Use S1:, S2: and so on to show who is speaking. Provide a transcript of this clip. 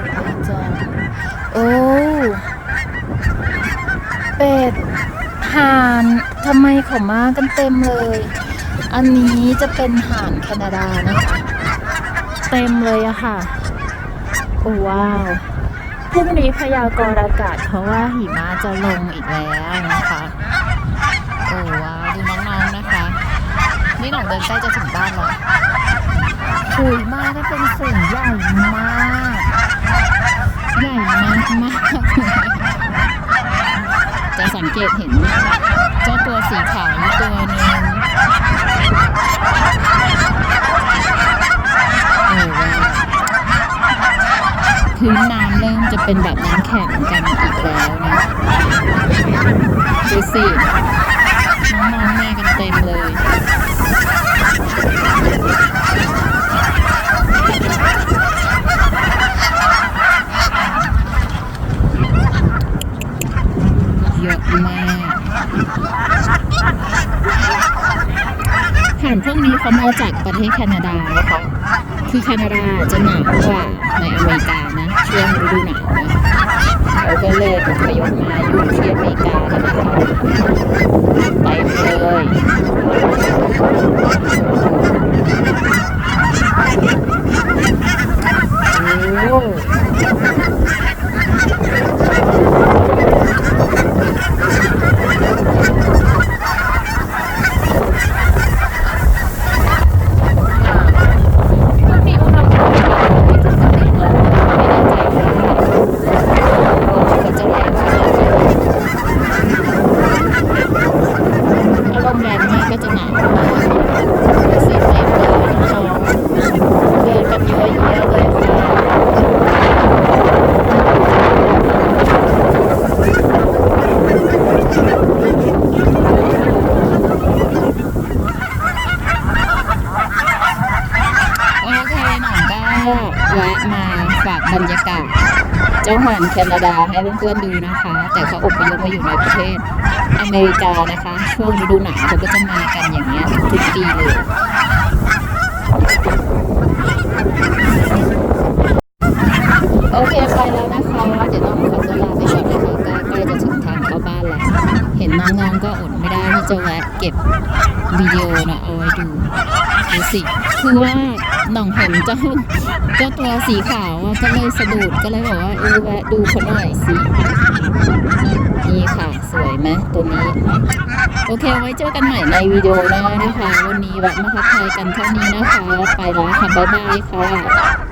S1: ลอาจารย์โอ้เป็ดห่านทำไมขามากันเต็มเลย อันนี้จะเป็นห่านแคนาดานะคะ เต็มเลยอะค่ะ โอ้ว้าวพรุ่งนี้พยากรณ์อากาศเพราะว่าหิมะจะลงอีกแล้วนะคะ โอ้ว้าวดูน้องๆนะคะ นี่หนองเดินใกล้จะถึงบ้านแล้วถุยมาได้เป็นสิ่งใหญ่มาก ใหญ่มากมากจะสังเกตเห็นเจ้าตัวสีขาวอยู่ตัวหนึ่งโอ้ว้าวพื้นน้ำเริ่มจะเป็นแบบน้ำแข็งกันอีกแล้วนะดูสิ น้องๆมากันเต็มเลย เยอะ มากห่านพวกนี้เขามาจากประเทศแคนาดานะคะคือแคนาดาจะหนาวกว่าในอเมริกานะช่วงฤดูหนาวนะเขาก็เลยอพยพมาอยู่ที่อเมริกากันนะคะไปเลยโอ้พวกนี้อุณหภูมิไม่ถึงสติเลยไม่แน่ใจว่าเขาจะแรงขนาดไหนถ้าลมแรงมากก็จะหนาวมากดูสิเต็มเลยน้องๆเดินกันเยอะแยะเลยค่ะ โอเคหน่องก็แวะมาฝาก บรรยากาศ เจ้าหานแคนาดาให้เพื่อนๆดูนะคะ แต่เขาอพยพมาอยู่ในประเทศอเมริกานะคะ ช่วงฤดูหนาวเขาก็จะมากันอย่างเงี้ยทุกปีเลย โอเคไปแล้วนะคะ เดี๋ยวต้องขอตัวลาไปก่อนนะคะก็ใกล้จะถึงทางเข้าบ้านแล้ว เห็นน้องๆก็อดไม่ได้ที่ จะแวะเก็บวิดีโอนะเอาไว้ดูดูสิคือว่าหน่องเห็นเจ้าเจ้าตัวสีขาวอะก็เลยสะดุดก็เลยบอกว่าเออแวะดูเขาหน่อยสินี่ค่ะ สวยไหมตัวนี้ โอเคไว้เจอกันใหม่ในวิดีโอหน้านะคะ วันนี้แวะมาทักทายกันเท่านี้นะคะ ไปแล้วค่ะบ๊ายบายค่ะ